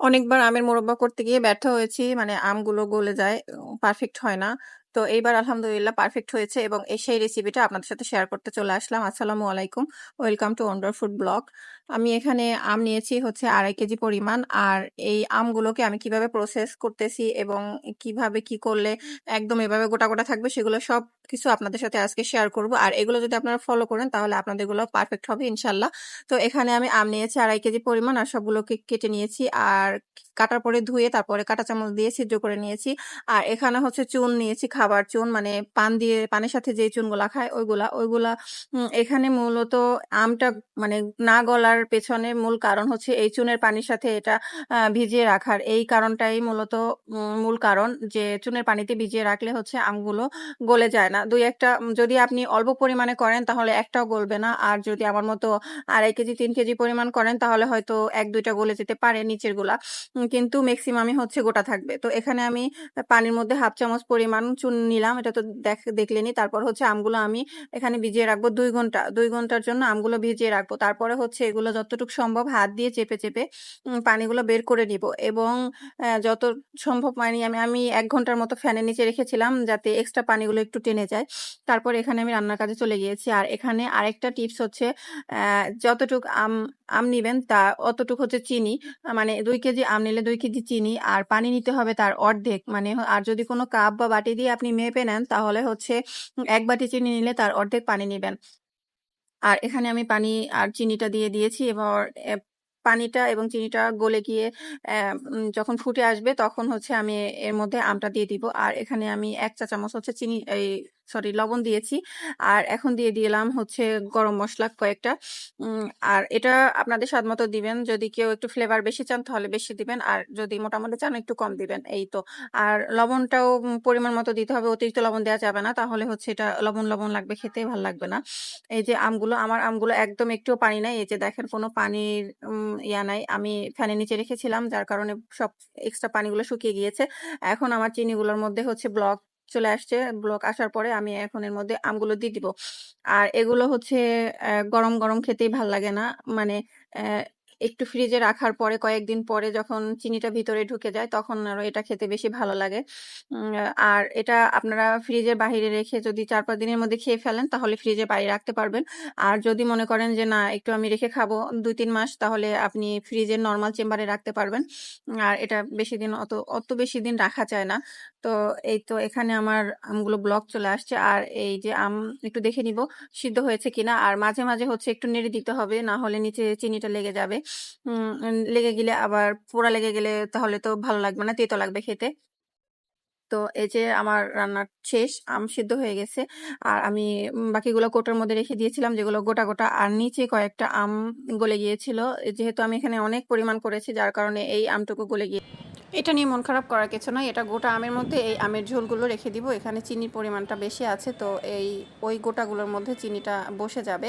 অনেকবার আমের মোরব্বা করতে গিয়ে ব্যর্থ হয়েছি। মানে আমগুলো গলে যায়, পারফেক্ট হয় না। তো এইবার আলহামদুলিল্লাহ পারফেক্ট হয়েছে এবং এই সেই রেসিপিটা আপনাদের সাথে শেয়ার করতে চলে আসলাম। আসসালামু আলাইকুম। Welcome to wonder food blog. আমি এখানে আম নিয়েছি হচ্ছে ২.৫ কেজি পরিমাণ। আর এই আমগুলোকে আমি কীভাবে প্রসেস করতেছি এবং কীভাবে কি করলে একদম এভাবে গোটা, গোটা থাকবে সেগুলো সবকিছু আপনাদের সাথে আজকে শেয়ার করব। আর এগুলো যদি আপনারা ফলো করেন তাহলে আপনাদের এগুলো পারফেক্ট হবে ইনশাল্লাহ তো এখানে আমি আম নিয়েছি ২.৫ কেজি পরিমাণ আর সবগুলোকে কেটে নিয়েছি। আর কাটার পরে ধুয়ে তারপরে কাঁটা চামচ দিয়ে সিদ্ধ করে নিয়েছি। আর এখানে হচ্ছে চুন নিয়েছি, খাবার চুন মানে পান দিয়ে, পানের সাথে যেই চুনগুলা খায় ওইগুলা। ওইগুলা এখানে মূলত আমটা মানে না গলার পেছনে মূল কারণ হচ্ছে এই চুনের পানির সাথে এটা ভিজিয়ে রাখার। এই কারণটাই মূলত মূল কারণ যে চুনের পানিতে ভিজিয়ে রাখলে হচ্ছে আমগুলো গলে যায় না। দুই একটা যদি আপনি অল্প পরিমাণে করেন তাহলে একটাও গলবে না। আর যদি আমার মতো ২.৫ কেজি, তিন কেজি পরিমাণ করেন তাহলে হয়তো এক, দুইটা গলে যেতে পারে নিচেরগুলা। কিন্তু ম্যাক্সিমামই হচ্ছে গোটা থাকবে। তো এখানে আমি পানির মধ্যে ১/২ চামচ পরিমাণ চুন নিলাম। এটা তো দেখ দেখলেনই। তারপর হচ্ছে আমগুলো আমি এখানে ভিজিয়ে রাখব দুই ঘণ্টা। দুই ঘণ্টার জন্য আমগুলো ভিজিয়ে রাখব। তারপরে হচ্ছে এগুলো যতটুকু সম্ভব হাত দিয়ে চেপে, চেপে পানিগুলো বের করে নিবো এবং যত সম্ভব পানি আমি আমি এক ঘণ্টার মতো ফ্যানের নিচে রেখেছিলাম যাতে এক্সট্রা পানিগুলো একটু টেনে যায়। তারপর এখানে আমি রান্নার কাজে চলে গিয়েছি। আর এখানে আরেকটা টিপস হচ্ছে যতটুক আম আম নিবেন তা অতটুক হচ্ছে চিনি। মানে দুই কেজি আম নিলে ২ কেজি চিনি আর পানি নিতে হবে তার অর্ধেক। মানে আর যদি কোনো কাপ বা বাটি দিয়ে আপনি মেপে নেন, তাহলে হচ্ছে এক বাটি চিনি নিলে তার অর্ধেক পানি নেবেন আর এখানে আমি পানি আর চিনিটা দিয়ে দিয়েছি। এবার পানিটা এবং চিনিটা গলে গিয়ে যখন ফুটে আসবে তখন হচ্ছে আমি এর মধ্যে আমটা দিয়ে দিব। আর এখানে আমি এক চা চামচ হচ্ছে চিনি এই সরি লবণ দিয়েছি। আর এখন দিয়ে দিলাম হচ্ছে গরম মশলা কয়েকটা। আর এটা আপনাদের স্বাদ মতো দিবেন। যদি কেউ একটু ফ্লেভার বেশি চান তাহলে বেশি দিবেন। আর যদি মোটামুটি চান একটু কম দিবেন এই তো। আর লবণটাও পরিমাণ মতো দিতে হবে। অতিরিক্ত লবণ দেওয়া যাবে না। তাহলে হচ্ছে এটা লবণ, লবণ লাগবে খেতে ভালো লাগবে না। এই যে আমগুলো আমার আমগুলো একদম একটুও পানি নাই। এই যে দেখেন কোনো পানির ইয়া নাই। আমি ফ্যানের নিচে রেখেছিলাম যার কারণে সব এক্সট্রা পানিগুলো শুকিয়ে গিয়েছে। এখন আমার চিনিগুলোর মধ্যে হচ্ছে ব্লক চলে আসছে। ব্লক আসার পরে আমি এখন এর মধ্যে আমগুলো দিয়ে দিব। আর এগুলো হচ্ছে গরম, গরম খেতেই ভালো লাগে না। মানে একটু ফ্রিজে রাখার পরে কয়েকদিন পরে যখন চিনিটা ভিতরে ঢুকে যায় তখন আরও এটা খেতে বেশি ভালো লাগে। আর এটা আপনারা ফ্রিজের বাহিরে রেখে যদি ৪-৫ দিনের মধ্যে খেয়ে ফেলেন তাহলে ফ্রিজে বাইরে রাখতে পারবেন। আর যদি মনে করেন যে না একটু আমি রেখে খাব ২-৩ মাস তাহলে আপনি ফ্রিজের নর্মাল চেম্বারে রাখতে পারবেন। আর এটা বেশি দিন অত অত বেশি দিন রাখা যায় না। তো এই তো এখানে আমার আমগুলো ব্লক চলে আসছে। আর এই যে আম একটু দেখে নিব সিদ্ধ হয়েছে কিনা। আর মাঝে, মাঝে হচ্ছে একটু নেড়ে দিতে হবে। না হলে নিচে চিনিটা লেগে যাবে। লেগে গেলে আবার পোড়া লেগে গেলে তাহলে তো ভালো লাগবে না, তেতো লাগবে খেতে। তো এই যে আমার রান্নার শেষ। আম সিদ্ধ হয়ে গেছে। আর আমি বাকিগুলো কোটার মধ্যে রেখে দিয়েছিলাম যেগুলো গোটা, গোটা। আর নিচে কয়েকটা আম গলে গিয়েছিল। যেহেতু আমি এখানে অনেক পরিমাণ করেছি যার কারণে এই আমটুকু গলে গিয়ে এটা নিয়ে মন খারাপ করার কিছু নয় এটা গোটা আমের মধ্যে এই আমের ঝোলগুলো রেখে দিব। এখানে চিনির পরিমাণটা বেশি আছে। তো এই ওই গোটাগুলোর মধ্যে চিনিটা বসে যাবে।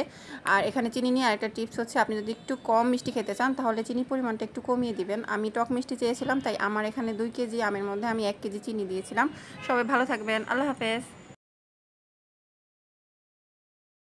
আর এখানে চিনি নিয়ে আরেকটা টিপস হচ্ছে, আপনি যদি একটু কম মিষ্টি খেতে চান, তাহলে চিনির পরিমাণটা একটু কমিয়ে দিবেন। আমি টক মিষ্টি চেয়েছিলাম, তাই আমার এখানে দুই কেজি আমের মধ্যে আমি এক কেজি চিনি দিয়েছিলাম। সবাই ভালো থাকবেন। আল্লাহ হাফেজ।